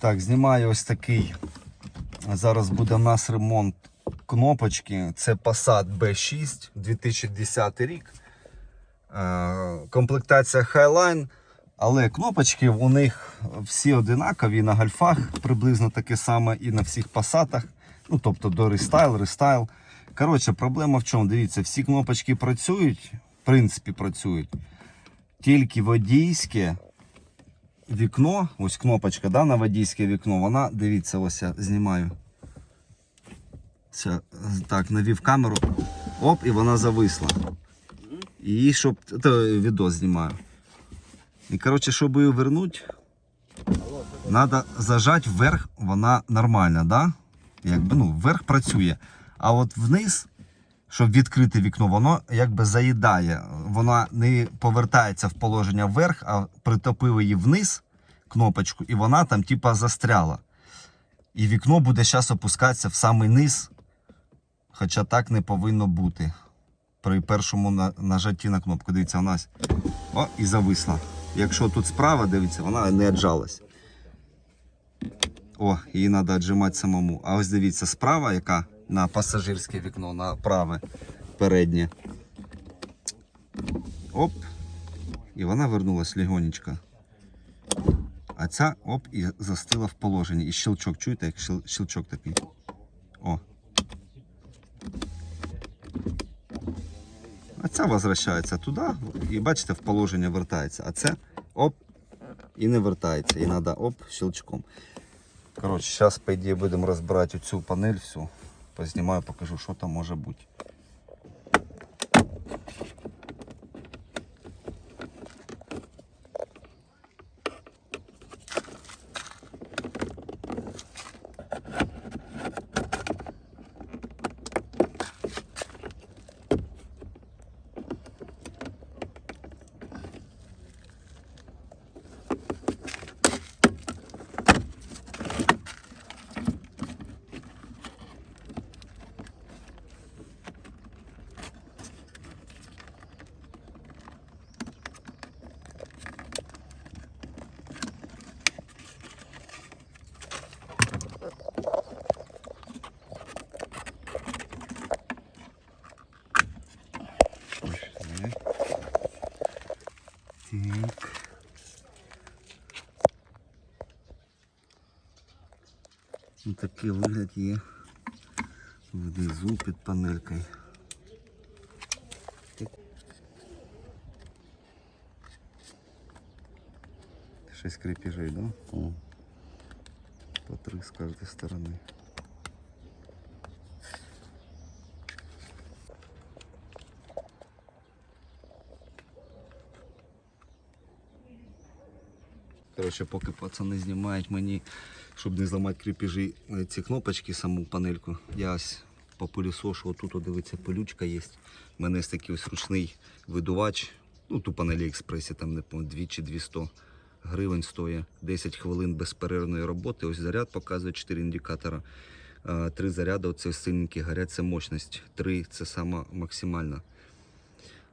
Так, знімаю ось такий. Зараз буде в нас ремонт кнопочки. Це Passat B6 2010 рік. Е, Комплектація Highline. Але кнопочки у них всі одинакові на гольфах, приблизно таке саме і на всіх пасатах. Ну, тобто до рестайл, рестайл. Коротше, проблема в чому? Дивіться, всі кнопочки працюють, в принципі, працюють. Тільки водійське вікно, ось кнопочка да, на водійське вікно, вона, дивіться, ось я знімаю. Це, так, навів камеру. Оп, і вона зависла. І щоб. То відео знімаю. І коротше, щоб її вернути, треба зажати вверх, вона нормальна, да? Якби, ну, вверх працює. А от вниз, щоб відкрити вікно, воно якби заїдає. Вона не повертається в положення вверх, а притопив її вниз кнопочку, і вона там типа застряла. І вікно буде зараз опускатися в самий низ, хоча так не повинно бути. При першому на- нажатті на кнопку. Дивіться, вона о, і зависла. Якщо тут справа, дивіться, вона не віджалась. О, її треба віджимати самому. А ось дивіться, справа, яка на пасажирське вікно, на праве переднє. Оп. І вона вернулась легонечко. А ця оп і застила в положенні. І щелчок, чуєте, як щел- щелчок такий. О. А ця возвращається туди, і бачите, в положення вертається. А це оп, і не вертається. І треба оп, щелчком. Коротше, зараз, по ідеї, будемо розбирати цю панель всю. Познімаю, покажу, що там може бути. Так. Ось такий вигляд є внизу під панелькою. Шесть крепежей, да? О. По три с каждой стороны. Коротше, поки пацани знімають мені, щоб не зламати кріпежі е, ці кнопочки, саму панельку. Я ось по пилісошу, отут, дивиться, пилючка є. У мене є такий ось ручний видувач. Ну, тупо на Аліекспресі, там не пам'ятаю, 2 чи 200 гривень стоїть. 10 хвилин безперервної роботи. Ось заряд показує 4 індикатора. Три заряди, оце сильненькі горять, це мощність. Три це сама максимальна.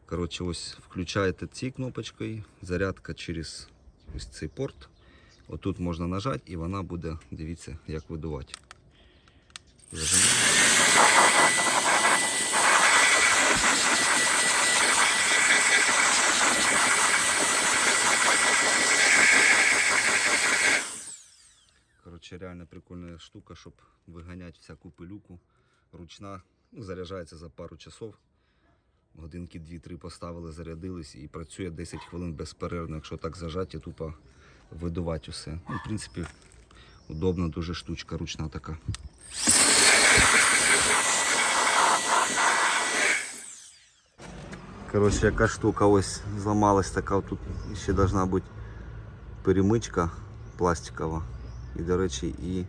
Коротше, ось включаєте ці кнопочкою, зарядка через ось цей порт. Отут можна нажати і вона буде, дивіться, як видувати. Зажимаємо. Коротше, реально прикольна штука, щоб виганяти всяку пилюку. Ручна, ну, заряджається за пару часов. Годинки 2-3 поставили, зарядились і працює 10 хвилин безперервно. Якщо так зажати, тупо видувати усе. Ну, в принципі, удобна дуже штучка, ручна така. Коротше, яка штука ось зламалась така, тут ще должна бути перемичка пластикова. І, до речі, і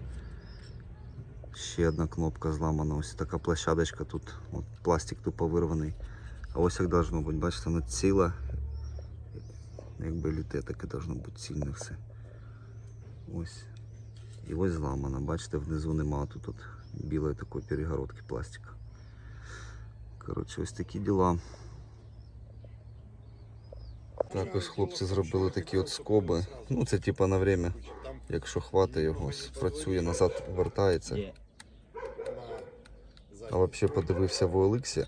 ще одна кнопка зламана. Ось така площадочка тут. От пластик тупо вирваний. А ось як должно бути, бачите, воно ціле. Якби літе, таке должно бути цільне все. Ось. І ось зламана. Бачите, внизу нема тут от білої такої перегородки пластика. Коротше, ось такі діла. Так, ось хлопці зробили такі от скоби. Ну, це типа на время Якщо хватить його, працює назад, вертається. А взагалі подивився в OLX.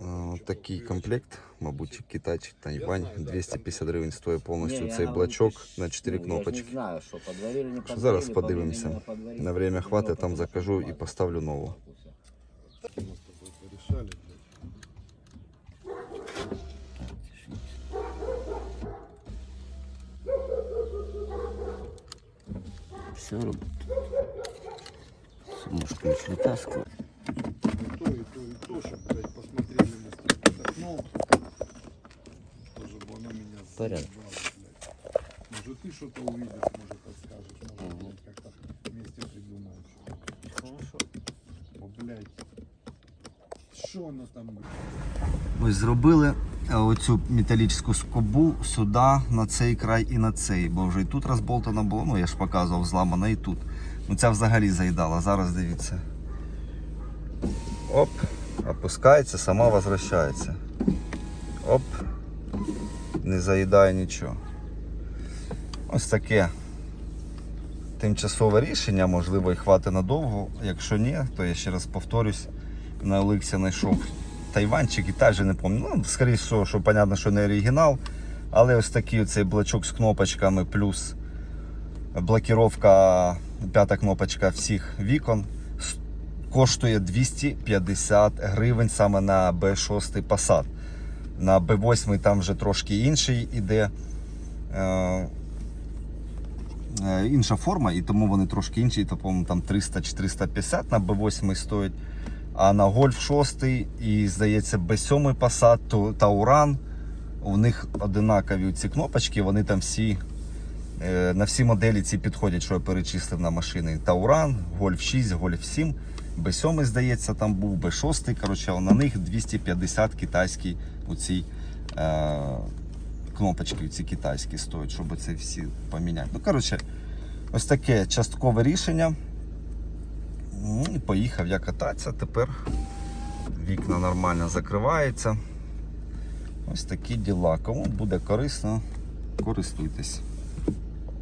Е, Такий комплект, мабуть, Китай чи Тайвань, 250 гривень стоїть повністю цей блочок на 4 кнопочки. Не знаю, що подварили, не Що подварили, зараз по подивимося. времени подварили, На время по хватить, там времени закажу і подварили. поставлю нову. Мы с тобой порешали, блядь. Все робить. Сумочку ключ вытаскиваю посмотрели мы с тобой под окном. Тоже бы оно меня Порядок. заебало, блядь. Может, ты что-то увидишь, может, подскажешь. Может, блядь, как-то вместе придумаем что-то. Хорошо. О, блядь. Что оно там, блядь? Ось зробили е, оцю металічну скобу сюди, на цей край і на цей, бо вже і тут розболтано було, ну я ж показував, зламано і тут. Ну ця взагалі заїдала, зараз дивіться. Оп, опускається, сама возвращається. Оп, не заїдає нічого. Ось таке тимчасове рішення, можливо, і хватить надовго. Якщо ні, то я ще раз повторюсь, на Олексі знайшов Тайвань чи Китай, вже не пам'ятаю. Ну, скоріше, всього, що понятно, що не оригінал. Але ось такий оцей блочок з кнопочками, плюс блокіровка, п'ята кнопочка всіх вікон. Коштує 250 гривень саме на B6 Passat. На B8 там вже трошки інший іде. Е, е, інша форма, і тому вони трошки інші, то, по-моєму, там 300 чи 350 на B8 стоять. А на Golf 6 і, здається, B7 Passat та Уран. У них одинакові ці кнопочки, вони там всі е, на всі моделі ці підходять, що я перечислив на машини. Тауран, Golf 6, Golf 7, B7, здається, там був, B6. Коротше, на них 250 китайські оці е, кнопочки ці китайські стоять, щоб це всі поміняти. Ну, коротше, ось таке часткове рішення. Ну, і поїхав я кататися. Тепер вікна нормально закриваються. Ось такі діла. Кому буде корисно, користуйтесь.